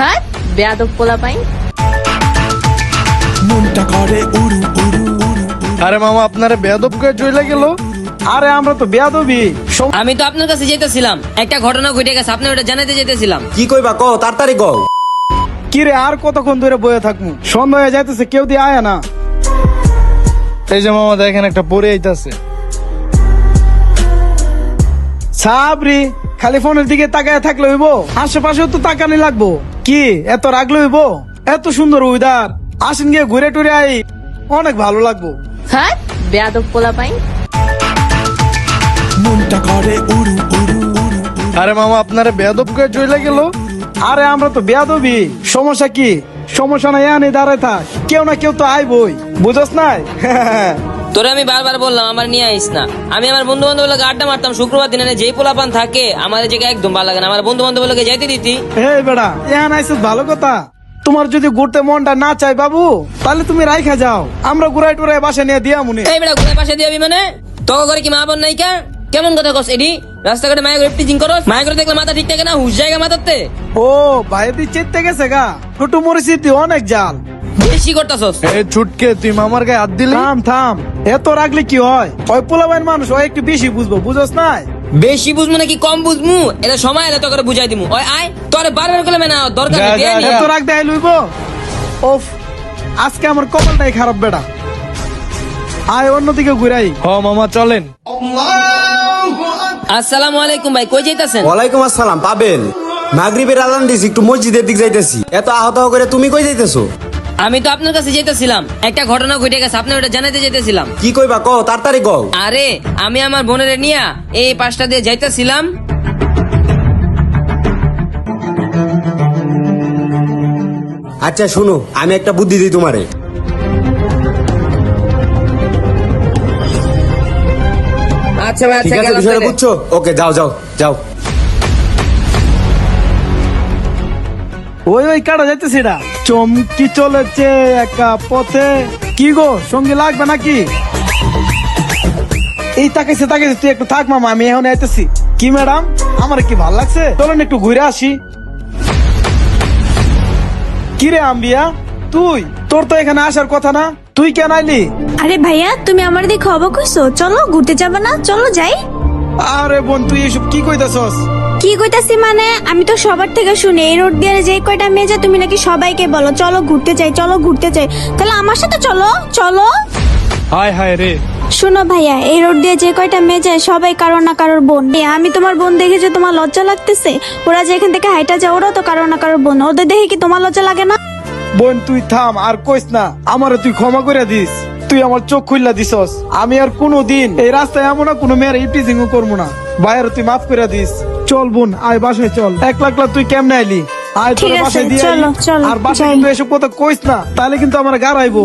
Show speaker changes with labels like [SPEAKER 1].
[SPEAKER 1] হ্যাঁ বেয়াদব পোলা পাই
[SPEAKER 2] মনটা করে উড়ু উড়ু
[SPEAKER 3] আরে মামা আপনারে বেয়াদব করে চলে গেল?
[SPEAKER 4] আরে আমরা তো বেয়াদবি।
[SPEAKER 5] আমি তো আপনার কাছে যেতেছিলাম। একটা ঘটনা ঘটে গেছে আপনি ওটা জানাতে যেতেছিলাম।
[SPEAKER 6] কি কইবা কও তাড়াতাড়ি কও।
[SPEAKER 4] কিরে আর কতক্ষণ ধরে বয়ে থাকব সন্ধ্যা হয়ে যাইতেছে কেউ দিয়ে আয় না।
[SPEAKER 3] এই যে মামা দেখেন একটা পরে আইতাছে।
[SPEAKER 4] সাবরি খালি ফোনের দিকে তাকায় থাকলে হইব? আশেপাশেও তো তাকানি লাগবো। কি? এত রাগলে হইব এত সুন্দর উইদার আসেন গিয়ে ঘুরে টুরে আই। অনেক ভালো লাগবো।
[SPEAKER 1] হ্যাঁ বেয়াদব পোলা পাই
[SPEAKER 2] মনটা করে উড়ু উড়ু উড়ু
[SPEAKER 3] আরে মামা আপনারে বেয়াদব করে চলে গেল?
[SPEAKER 4] আরে আমরা তো বেয়াদবি। সমস্যা কি? সমস্যা নাই আনি দাঁড়ায় থাক। কেউ না কেউ তো আইবই। বুঝস নাই?
[SPEAKER 5] তোরে আমি বারবার বললাম আমার নিয়ে আইস না। আমি আমার বন্ধু বান্ধব লোক আড্ডা মারতাম শুক্রবার দিনে যেই পোলাপান থাকে আমার জায়গায় একদম ভালো লাগে না। আমার বন্ধু বান্ধব লোকে যাইতে দিতি।
[SPEAKER 4] এই বেড়া এখানে আইসিস ভালো কথা। তোমার যদি ঘুরতে মনটা না চাই বাবু তাহলে তুমি রাইখা যাও। আমরা ঘুরাই টুরাই বাসা নিয়ে দিয়া মুনি।
[SPEAKER 5] এই বেটা ঘুরে পাশে দিবি মানে? তোকে করে কি মা বোন নাই কা? কেমন কথা কস এডি? রাস্তাঘাটে মায়া করে টিচিং করস? মায়া করে দেখলে মাথা ঠিক থাকে না? হুশ জায়গা মাথাতে।
[SPEAKER 4] ও ভাই দি চেতে গেছে গা। ছোট মরিচিতি অনেক জাল।
[SPEAKER 5] বেশি করতাছস।
[SPEAKER 3] এই ছুটকে তুই মামার গায়ে হাত দিলি?
[SPEAKER 4] থাম থাম। এত রাগলে কি হয়? ওই পোলাবাইন মানুষ ওই একটু বেশি বুঝব বুঝস নাই?
[SPEAKER 5] বেশি বুঝমু নাকি কম বুঝমু এটা সময় এলে তোকে বুঝাই দিমু। ওই আয় তোরে বারবার করে মেনা দরকার নেই নি।
[SPEAKER 4] এত রাগ দেয় লইব? ওফ আজকে আমার কপালটাই খারাপ বেড়া আয় অন্যদিকে ঘুরাই।
[SPEAKER 3] হ মামা চলেন।
[SPEAKER 5] আসসালামু আলাইকুম ভাই কই যাইতাছেন?
[SPEAKER 6] ওয়ালাইকুম আসসালাম পাবেল মাগরিবের আজান দিছি একটু মসজিদের দিক যাইতেছি। এত আহত করে তুমি কই যাইতেছো?
[SPEAKER 5] আমি তো আপনার কাছে যেতেছিলাম। একটা ঘটনা ঘটে গেছে আপনি ওটা জানাতে যেতেছিলাম।
[SPEAKER 6] কি কইবা কও তাড়াতাড়ি কও।
[SPEAKER 5] আরে আমি আমার বোনের নিয়ে এই পাশটা দিয়ে যাইতেছিলাম।
[SPEAKER 6] আচ্ছা শুনো আমি একটা বুদ্ধি দিই তোমারে।
[SPEAKER 5] আচ্ছা ভাই
[SPEAKER 6] ঠিক
[SPEAKER 5] আচ্ছা
[SPEAKER 6] আছে
[SPEAKER 5] গেলাম
[SPEAKER 6] বিষয়টা
[SPEAKER 5] তাহলে।
[SPEAKER 6] বুঝছ? ওকে যাও যাও যাও।
[SPEAKER 4] ওই ওই কাটা যাইতেছি এটা। চমকি চলেছে একা পথে। কি গো সঙ্গে লাগবে নাকি? এই তাকাইছে তাকাইছে তুই একটু থাক মামা আমি এখন আইতেছি। কি ম্যাডাম আমার কি ভালো লাগছে? চলেন একটু ঘুরে আসি। কি রে আম্বিয়া তুই? তোর তো এখানে আসার কথা না তুই কেন আইলি?
[SPEAKER 7] আরে ভাইয়া তুমি আমার দিকে অবাক হইছো। চলো ঘুরতে যাবে না চলো যাই।
[SPEAKER 4] আরে বোন তুই এসব কি কইতাছস?
[SPEAKER 7] কি কইতাছি মানে? আমি তো সবার থেকে শুনি এই রোড দিয়ে যে কয়টা মেয়ে যায় তুমি নাকি সবাইকে বলো চলো ঘুরতে চাই চলো ঘুরতে চাই তাহলে আমার সাথে চলো চলো।
[SPEAKER 3] হায় হায় রে।
[SPEAKER 7] শোনো ভাইয়া এই রোড দিয়ে যে কয়টা মেয়ে যায় সবাই কারোর না কারোর বোন। এ, আমি তোমার বোন দেখে যে তোমার লজ্জা লাগতেছে? ওরা যে এখান থেকে হাইটা যায় ওরা তো কারোর না কারোর বোন। ওদের দেখে কি তোমার লজ্জা লাগে না?
[SPEAKER 4] বোন তুই থাম আর কইস না আমারও তুই ক্ষমা করে দিস। তুই আমার চোখ খুললা দিছস। আমি আর কোনো দিন এই রাস্তায় এমন না কোনো মেয়ের ইপিজিং করব না। বাইরে তুই মাফ করে দিস। চল বোন আয় বাসায় চল। এক লাখ লাখ তুই কেমনে আইলি? আয় তোর বাসায় দিয়ে আর বাসায়। কিন্তু এসব কথা কইস না তাহলে কিন্তু আমার গাড়াইবো